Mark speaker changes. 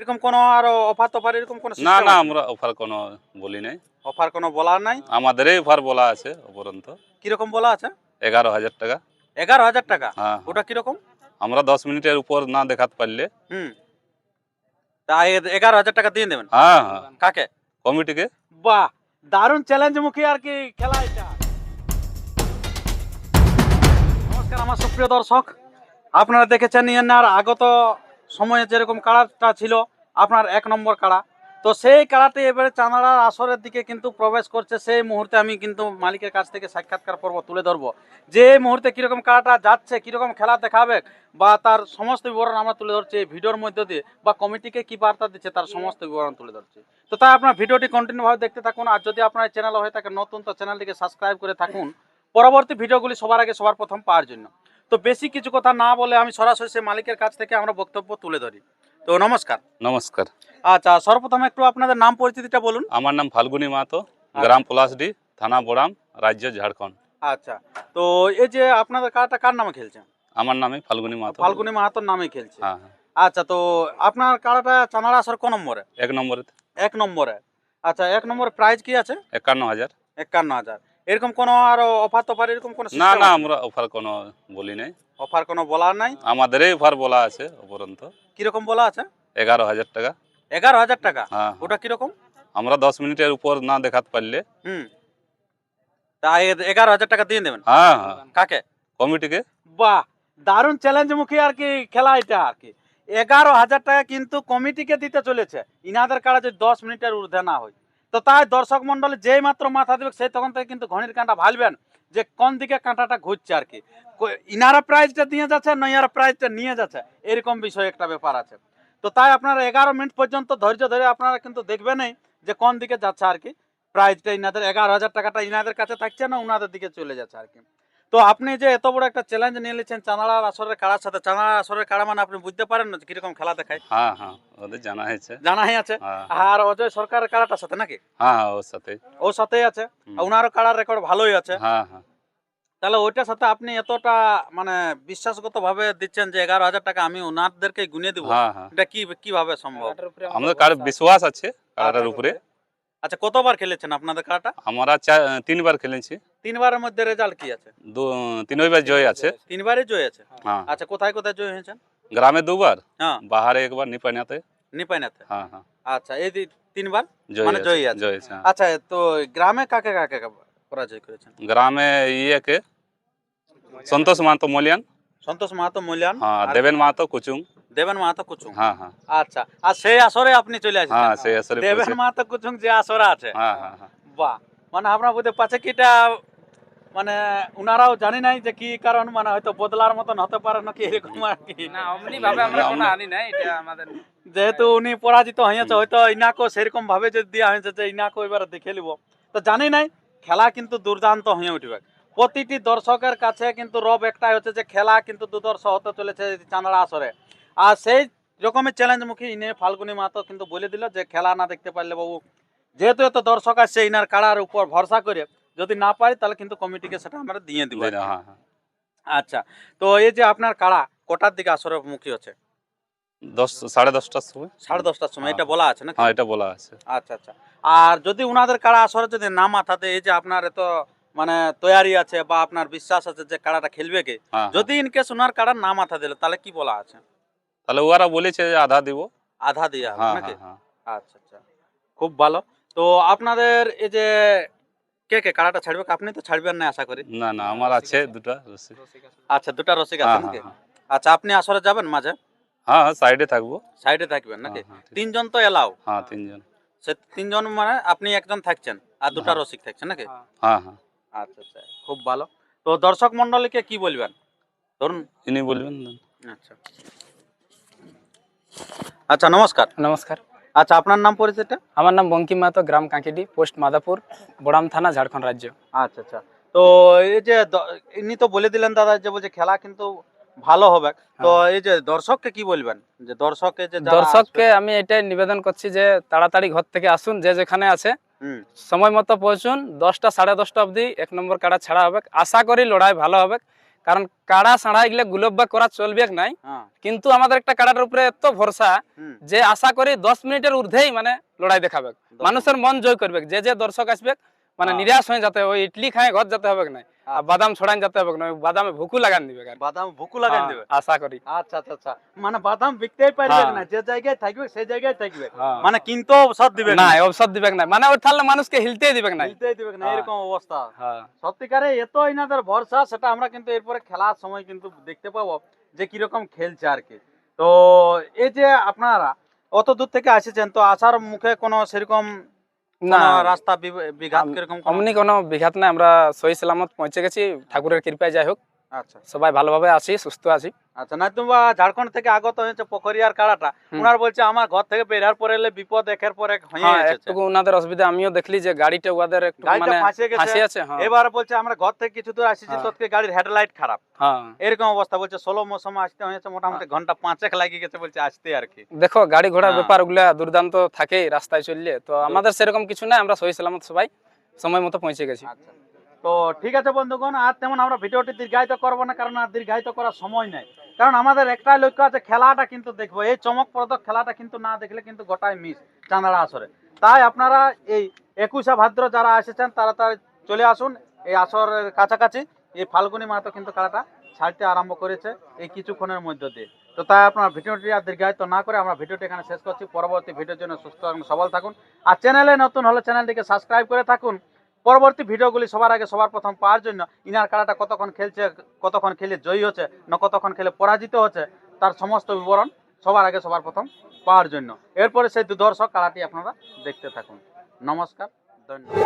Speaker 1: এরকম কোনো আরও অফার তফার এরকম কোনো
Speaker 2: না না আমরা অফার কোনো বলি নাই।
Speaker 1: অফার কোনো বলার নাই?
Speaker 2: আমাদেরই অফার বলা আছে উপরন্ত।
Speaker 1: কীরকম বলা আছে?
Speaker 2: এগারো হাজার টাকা।
Speaker 1: এগারো হাজার টাকা?
Speaker 2: হ্যাঁ
Speaker 1: ওটা কীরকম?
Speaker 2: আমরা দশ মিনিটের উপর না দেখাতে পারলে।
Speaker 1: হুম। তা এগারো হাজার টাকা দিয়ে দেবেন?
Speaker 2: হ্যাঁ হ্যাঁ।
Speaker 1: কাকে?
Speaker 2: কমিটিকে।
Speaker 1: বাহ দারুণ চ্যালেঞ্জ মুখী আর কি খেলা এটা। নমস্কার আমার সুপ্রিয় দর্শক। আপনারা দেখেছেন আর আগত সময়ে যেরকম কাড়াটা ছিল, আপনার এক নম্বর কাড়া। তো সেই কাড়াটি এবারে চাঁদাড়ার আসরের দিকে কিন্তু প্রবেশ করছে, সেই মুহূর্তে আমি কিন্তু মালিকের কাছ থেকে সাক্ষাৎকার পর্ব তুলে ধরবো। যে মুহূর্তে কীরকম কাড়াটা যাচ্ছে, কীরকম খেলা দেখাবে, বা তার সমস্ত বিবরণ আমরা তুলে ধরছি এই ভিডিওর মধ্যে দিয়ে, বা কমিটিকে কী বার্তা দিচ্ছে তার সমস্ত বিবরণ তুলে ধরছি। তো তাই আপনার ভিডিওটি কন্টিনিউভাবে দেখতে থাকুন, আর যদি আপনার চ্যানেল হয়ে থাকে নতুন, তো চ্যানেলটিকে সাবস্ক্রাইব করে থাকুন। পরবর্তী ভিডিওগুলি সবার আগে সবার প্রথম পাওয়ার জন্য। তো বেশি কিছু কথা না বলে আমি সরাসরি সেই মালিকের কাছ থেকে আমরা বক্তব্য তুলে ধরি। তো নমস্কার।
Speaker 2: নমস্কার।
Speaker 1: আচ্ছা সর্বপ্রথম একটু আপনাদের নাম পরিচিতিটা বলুন।
Speaker 2: আমার নাম ফাল্গুনি মাহাতো গ্রাম পলাশডি থানা বোরাম রাজ্য ঝাড়খণ্ড।
Speaker 1: আচ্ছা তো এই যে আপনাদের কারটা কার নামে খেলছেন?
Speaker 2: আমার নামে ফাল্গুনি মাহাতো।
Speaker 1: ফাল্গুনি মাহাতোর নামে খেলছে।
Speaker 2: হ্যাঁ হ্যাঁ।
Speaker 1: আচ্ছা তো আপনার কারাটা চানাড়া আসর ক নম্বরে?
Speaker 2: এক নম্বরে।
Speaker 1: এক নম্বরে। আচ্ছা এক নম্বরে প্রাইজ কি আছে?
Speaker 2: একান্ন হাজার।
Speaker 1: একান্ন হাজার। এরকম কোনো আর অফার তফার এরকম কোনো
Speaker 2: না না আমরা অফার কোনো বলি নাই।
Speaker 1: অফার কোনো বলার নাই?
Speaker 2: আমাদেরই অফার বলা আছে উপরন্ত।
Speaker 1: কীরকম বলা আছে?
Speaker 2: এগারো হাজার টাকা।
Speaker 1: এগারো হাজার টাকা?
Speaker 2: হ্যাঁ
Speaker 1: ওটা কীরকম?
Speaker 2: আমরা দশ মিনিটের উপর না দেখাতে পারলে।
Speaker 1: হুম। তা এ- এগারো হাজার টাকা দিয়ে দেবেন?
Speaker 2: হ্যাঁ হ্যাঁ।
Speaker 1: কাকে?
Speaker 2: কমিটিকে।
Speaker 1: বাহ দারুণ চ্যালেঞ্জ মুখী আর কি খেলা এটা আর কি। এগারো হাজার টাকা কিন্তু কমিটিকে দিতে চলেছে। ইনাদের কারা যদি দশ মিনিটের ঊর্ধ্বে না হয়। তো তাই দর্শক মন্ডলী যেই মাত্র মাথা দেবে, সেই তখন থেকে কিন্তু ঘনির কাঁটা ভালবেন যে কোন দিকে কাঁটাটা ঘুরছে আর কি। ইনারা প্রাইজটা দিয়ে যাচ্ছে না ইনারা প্রাইজটা নিয়ে যাচ্ছে, এরকম বিষয় একটা ব্যাপার আছে। তো তাই আপনারা এগারো মিনিট পর্যন্ত ধৈর্য ধরে আপনারা কিন্তু দেখবেনই যে কোন দিকে যাচ্ছে আর কি। প্রাইজটা ইনাদের, এগারো হাজার টাকাটা ইনাদের কাছে থাকছে না ওনাদের দিকে চলে যাচ্ছে আর কি। তো আপনি যে এত বড় একটা চ্যালেঞ্জ নিয়ে নিয়েছেন চানাড়ার আসরের কাড়ার সাথে চানাড়ার আসরের কাড়া মানে আপনি বুঝতে পারেন না কীরকম খেলা দেখায়।
Speaker 2: হ্যাঁ হ্যাঁ ওদের জানা হয়েছে।
Speaker 1: জানাই আছে।
Speaker 2: হ্যাঁ।
Speaker 1: আর অজয় সরকারের কাড়াটার সাথে নাকি?
Speaker 2: হ্যাঁ হ্যাঁ ওর সাথে।
Speaker 1: ও সাথেই আছে। আর উনারও কাড়ার রেকর্ড ভালোই আছে।
Speaker 2: হ্যাঁ হ্যাঁ।
Speaker 1: তাহলে ওইটার সাথে আপনি এতটা মানে বিশ্বাসগত ভাবে দিচ্ছেন যে এগারো হাজার টাকা আমি ওনাদেরকে গুনে দিব
Speaker 2: হ্যাঁ হ্যাঁ।
Speaker 1: এটা কি কীভাবে সম্ভব?
Speaker 2: আমাদের কার বিশ্বাস আছে কারাটার উপরে।
Speaker 1: আচ্ছা কতবার খেলেছেন আপনাদের কাড়াটা
Speaker 2: আমরা চার তিনবার খেলেছি।
Speaker 1: তিনবারের মধ্যে রেজাল্ট কি আছে?
Speaker 2: তিনবার জয় আছে।
Speaker 1: তিনবারই জয় আছে? আচ্ছা কোথায় কোথায় জয় হয়েছেন
Speaker 2: গ্রামে দুবার।
Speaker 1: হ্যাঁ।
Speaker 2: বাহারে একবার নিপানিয়াতে
Speaker 1: নিপাইনাতে?
Speaker 2: হ্যাঁ হ্যাঁ।
Speaker 1: আচ্ছা এই তিনবার? মানে জয়ী আছে।
Speaker 2: জয় আছে হ্যাঁ।
Speaker 1: আচ্ছা তো গ্রামে কাকে কাকে পরাজয় করেছেন?
Speaker 2: গ্রামে ইয়েকে সন্তোষ মাহাতো মলিয়ান।
Speaker 1: সন্তোষ মাহাতো মূল্যায়ন
Speaker 2: হ্যাঁ দেবেন মাহাতো কুচুং।
Speaker 1: দেবেন মাহাতো কুচুং।
Speaker 2: হ্যাঁ হ্যাঁ।
Speaker 1: আচ্ছা আর সেই আসরে আপনি চলে আসছেন।
Speaker 2: হ্যাঁ সেই আসরে
Speaker 1: দেবেন মাহাতো কুচুং যে আসরে আছে।
Speaker 2: হ্যাঁ হ্যাঁ হ্যাঁ।
Speaker 1: বাহ! মানে আপনার বুঝতে পারছে কি এটা মানে উনারাও জানি নাই যে কি কারণ মানে হয়তো বদলার মতন হতে পারে নাকি এরকম আর কি।
Speaker 3: না অমনি ভাবে আমরা কোনো আনি নাই এটা আমাদের
Speaker 1: যেহেতু উনি পরাজিত হয়েছে হয়তো ইনাকো সেরকম ভাবে যদি দেওয়া হয়েছে যে ইনাকো এবার দেখে নিব তো জানি নাই খেলা কিন্তু দুর্দান্ত হয়ে উঠবে। প্রতিটি দর্শকের কাছে কিন্তু রব একটাই হচ্ছে যে খেলা কিন্তু দুদর্শ হতে চলেছে চাঁদড়া আসরে। আর সেই রকমের চ্যালেঞ্জ মুখী ইনে ফাল্গুনি মাতো কিন্তু বলে দিল যে খেলা না দেখতে পারলে বাবু যেহেতু এত দর্শক আসছে ইনার কাড়ার উপর ভরসা করে যদি না পারি তাহলে কিন্তু কমিটিকে সেটা আমরা দিয়ে দিব।
Speaker 2: হ্যাঁ হ্যাঁ।
Speaker 1: আচ্ছা তো এই যে আপনার কাড়া কটার দিকে আসরে মুখী হচ্ছে?
Speaker 2: দশ সাড়ে দশটার সময়।
Speaker 1: সাড়ে দশটার সময় এটা বলা আছে না
Speaker 2: হ্যাঁ এটা বলা আছে।
Speaker 1: আচ্ছা আচ্ছা। আর যদি উনাদের কাড়া আসরে যদি না মাথাতে এই যে আপনার এত মানে তৈয়ারি আছে বা আপনার বিশ্বাস আছে যে কাড়াটা খেলবে কে
Speaker 2: হ্যাঁ।
Speaker 1: যদি ইনকেস উনার কাড়া না মাথা দিলে তাহলে কি বলা আছে?
Speaker 2: তাহলে ওরা বলেছে যে আধা দিব।
Speaker 1: আধা দিয়ে হবে নাকি? আচ্ছা আচ্ছা। খুব ভালো। তো আপনাদের এই যে কে কে কাড়াটা ছাড়বে? আপনি তো ছাড়বেন না আশা করি।
Speaker 2: না না আমার আছে দুটা রসি
Speaker 1: আচ্ছা দুটা রসিক আছে
Speaker 2: হ্যাঁ
Speaker 1: নাকি?
Speaker 2: হ্যাঁ
Speaker 1: আচ্ছা আপনি আসরে যাবেন মাঝে?
Speaker 2: হ্যাঁ হ্যাঁ সাইডে থাকব।
Speaker 1: সাইডে থাকবেন নাকি?
Speaker 2: হ্যাঁ, হ্যাঁ।
Speaker 1: তিনজন তো এলাও।
Speaker 2: হ্যাঁ তিনজন।
Speaker 1: সে তিনজন মানে আপনি একজন থাকছেন আর দুটা
Speaker 2: হ্যাঁ।
Speaker 1: রসিক থাকছেন নাকি?
Speaker 2: হ্যাঁ। হ্যাঁ
Speaker 1: আচ্ছা আচ্ছা খুব ভালো। তো দর্শক মন্ডলীকে কি বলবেন? ধরুন।
Speaker 2: ইনি বলবেন
Speaker 1: আচ্ছা আচ্ছা নমস্কার।
Speaker 3: নমস্কার।
Speaker 1: আচ্ছা আপনার নাম পরিচয়টা
Speaker 3: আমার নাম বঙ্কিম মাহাতো গ্রাম কাঁকিডি পোস্ট মাদাপুর বড়াম থানা ঝাড়খণ্ড রাজ্য।
Speaker 1: আচ্ছা আচ্ছা। তো এই যে ইনি তো বলে দিলেন দাদা যে বলছে খেলা কিন্তু ভালো হবে। তো এই যে দর্শককে কি বলবেন? যে দর্শকে যে
Speaker 3: দর্শককে আমি এটাই নিবেদন করছি যে তাড়াতাড়ি ঘর থেকে আসুন যে যেখানে আছে। সময় মতো পৌঁছুন দশটা সাড়ে দশটা অবধি এক নম্বর কাটা ছাড়া হবে। আশা করি লড়াই ভালো হবে। কারণ কাড়া সাড়া এগুলো গুলব্বা করা চলবে নাই।
Speaker 1: হ্যাঁ।
Speaker 3: কিন্তু আমাদের একটা কাড়ার উপরে এত ভরসা যে আশা করি দশ মিনিটের ঊর্ধ্বেই মানে লড়াই দেখাবে। মানুষের মন জয় করবে যে যে দর্শক আসবে মানে
Speaker 1: হ্যাঁ।
Speaker 3: নিরাশ হয়ে যাতে ওই ইডলি খায় ঘর যেতে হবে না আর বাদাম ছড়ান যেতে হবে না বাদামে ভুকু লাগান দিবে
Speaker 1: বাদাম ভুকু লাগাই
Speaker 3: হ্যাঁ,
Speaker 1: দেবে?
Speaker 3: আশা করি।
Speaker 1: আচ্ছা আচ্ছা আচ্ছা। মানে বাদাম বিকতেই পারবে
Speaker 3: হ্যাঁ।
Speaker 1: না যে জায়গায় থাকবে সেই জায়গায় থাকবে। মানে কিনতেও সব দিবে
Speaker 3: না অবসর দিবে না মানে ওই তাহলে মানুষকে হিলতেই দিবে না
Speaker 1: দিতেই দিবে না। এরকম অবস্থা।
Speaker 3: হ্যাঁ।
Speaker 1: সত্যিকারে এত ইনাদের ভরসা সেটা আমরা কিন্তু এরপরে খেলার সময় কিন্তু দেখতে পাবো যে কীরকম খেলছে আর কি। তো এই যে আপনারা অত দূর থেকে আসেছেন তো আসার মুখে কোনো সেরকম
Speaker 3: না
Speaker 1: রাস্তা বিঘাত কীরকম কোনো-
Speaker 3: অমনি কোনো বিঘাত নাই আমরা সহি সালামত পৌঁছে গেছি। ঠাকুরের কৃপায় যাই হোক।
Speaker 1: আচ্ছা।
Speaker 3: সবাই ভালোভাবে আছি সুস্থ আছি
Speaker 1: আচ্ছা না তোমরা ঝাড়খণ্ড থেকে আগত হয়েছে পোখরিয়ার কাড়াটা। ওনার বলছে আমার ঘর থেকে বেরার পরে এলে বিপদ একের পর এক হয়ে
Speaker 3: হ্যাঁ একটু ওনাদের অসুবিধা আমিও দেখলি যে গাড়িটা ওদের একটু মানে ফাঁসি আছে হ্যাঁ।
Speaker 1: এবার বলছে আমরা ঘর থেকে কিছু দূর আসিছি
Speaker 3: হ্যাঁ।
Speaker 1: তোকে গাড়ির হেডলাইট খারাপ। এরকম অবস্থা বলছে ষোলো মৌসুম আসতে হয়েছে মোটামুটি ঘণ্টা পাঁচেক লাগিয়ে গেছে বলছে আসতে আর কি।
Speaker 3: দেখো গাড়ি ঘোড়ার। ব্যাপার ওগুলা দুর্দান্ত থাকেই রাস্তায় চললে। তো আমাদের সেরকম কিছু নাই আমরা সহি সালামত সবাই সময় মতো পৌঁছে গেছি।
Speaker 1: আচ্ছা। তো ঠিক আছে বন্ধুগণ, আর তেমন আমরা ভিডিওটি দীর্ঘায়িত করব না, কারণ আর দীর্ঘায়িত করার সময় নেই। কারণ আমাদের একটাই লক্ষ্য আছে, খেলাটা কিন্তু দেখব। এই চমকপ্রদ খেলাটা কিন্তু না দেখলে কিন্তু গোটাই মিস চাঁদাড়া আসরে। তাই আপনারা এই একুশে ভাদ্র যারা এসেছেন, তারা তারা চলে আসুন, এই আসরের কাছাকাছি। এই ফাল্গুনি মাহাতো কিন্তু খেলাটা ছাড়তে আরম্ভ করেছে, এই কিছুক্ষণের মধ্য দিয়ে। তো তাই আপনার ভিডিওটি আর দীর্ঘায়িত না করে আমরা ভিডিওটি এখানে শেষ করছি। পরবর্তী ভিডিওর জন্য সুস্থ এবং সবল থাকুন। আর চ্যানেলে নতুন হলে চ্যানেলটিকে সাবস্ক্রাইব করে থাকুন। পরবর্তী ভিডিওগুলি সবার আগে সবার প্রথম পাওয়ার জন্য ইনার খেলাটা কতক্ষণ খেলছে, কতক্ষণ খেলে জয়ী হচ্ছে, না কতক্ষণ খেলে পরাজিত হচ্ছে, তার সমস্ত বিবরণ সবার আগে সবার প্রথম পাওয়ার জন্য। এরপরে সেই দুদর্শক খেলাটি আপনারা দেখতে থাকুন। নমস্কার, ধন্যবাদ।